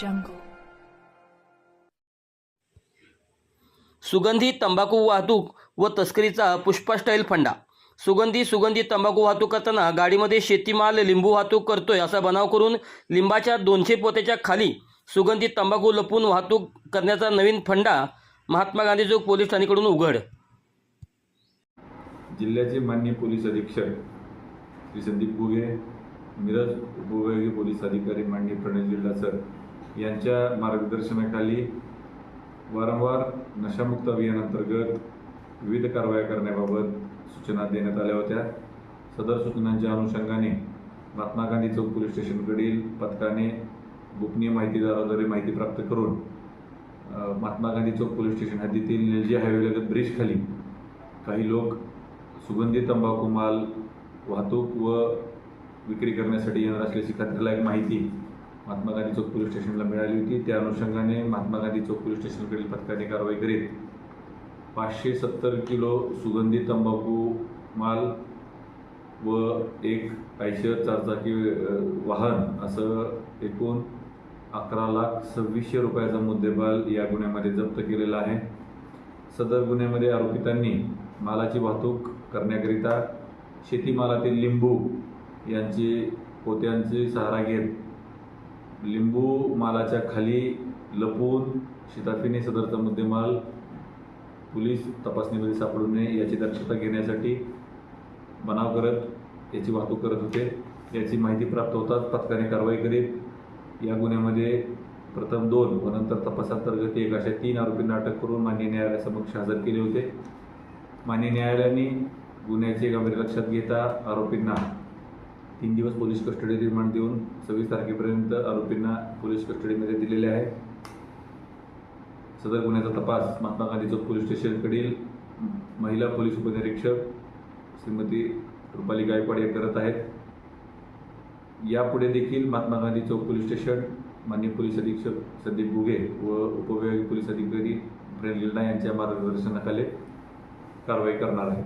जंगल सुगंधी तंबाखू वाहतूक व तस्करीचा पुष्पास्टाईल फंडा. सुगंधी सुगंधी तंबाखू वाहतूक करताना गाडीमध्ये शेतीमाल लिंबू वाहतूक करतोय असा बनाव करून लिंबाच्या दोनशे पोत्याच्या खाली सुगंधी तंबाखू लपून वाहतूक करण्याचा नवीन फंडा महात्मा गांधी चौक पोलीस ठाणेकडून उघड. जिल्ह्याचे मान्य पोलीस अधीक्षक श्री संदीप गुगे मिरज उपविभागीय पोलीस अधिकारी माननीय प्रणय जिल्हा सर यांच्या मार्गदर्शनाखाली वारंवार नशामुक्त अभियानांतर्गत विविध कारवाया करण्याबाबत सूचना देण्यात आल्या होत्या. सदर सूचनांच्या अनुषंगाने महात्मा गांधी चौक पोलीस स्टेशनकडील पथकाने गोपनीय माहितीदाराद्वारे माहिती प्राप्त करून महात्मा गांधी चौक पोलीस स्टेशन हद्दीतील निलजी हायवेलगत ब्रिजखाली काही लोक सुगंधी तंबाखू माल वाहतूक व विक्री करण्यासाठी येणार असल्याची खात्रीलायक माहिती महात्मा गांधी चौक पोलीस स्टेशनला मिळाली होती. त्या अनुषंगाने महात्मा गांधी चौक पोलीस स्टेशनकडील पथकाने कारवाई करीत पाचशे सत्तर किलो सुगंधी तंबाखू माल व एक आयशर चारचाकी वाहन असं एकूण अकरा लाख सव्वीसशे रुपयाचा मुद्देमाल या गुन्ह्यामध्ये जप्त केलेला आहे. सदर गुन्ह्यामध्ये आरोपितांनी मालाची वाहतूक करण्याकरिता शेतीमालातील लिंबू यांची पोत्यांची सहारा घेत लिंबू मालाच्या खाली लपून शिताफीने सदरचा मुद्देमाल पोलीस तपासणीमध्ये सापडू नये याची दक्षता घेण्यासाठी बनाव करत याची वाहतूक करत होते. याची माहिती प्राप्त होताच पथकाने कारवाई करीत या गुन्ह्यामध्ये प्रथम दोन व नंतर तपासांतर्गत एक अशा तीन आरोपींना अटक करून मान्य न्यायालयासमक्ष हजर केले होते. मान्य न्यायालयाने गुन्ह्याचे गंभीर लक्षात घेता आरोपींना तीन दिवस पोलीस कस्टडी रिमांड देऊन सव्वीस तारखेपर्यंत आरोपींना पोलीस कस्टडीमध्ये दिलेले आहे. सदर गुन्ह्याचा तपास महात्मा गांधी चौक पोलीस स्टेशनकडील महिला पोलीस उपनिरीक्षक श्रीमती रुपाली गायकवाड हे करत आहेत. यापुढे देखील महात्मा गांधी चौक पोलीस स्टेशन माननीय पोलीस अधीक्षक संदीप गुगे व उपविभागीय पोलीस अधिकारी प्रेम लिल्ना यांच्या मार्गदर्शनाखाली कारवाई करणार आहे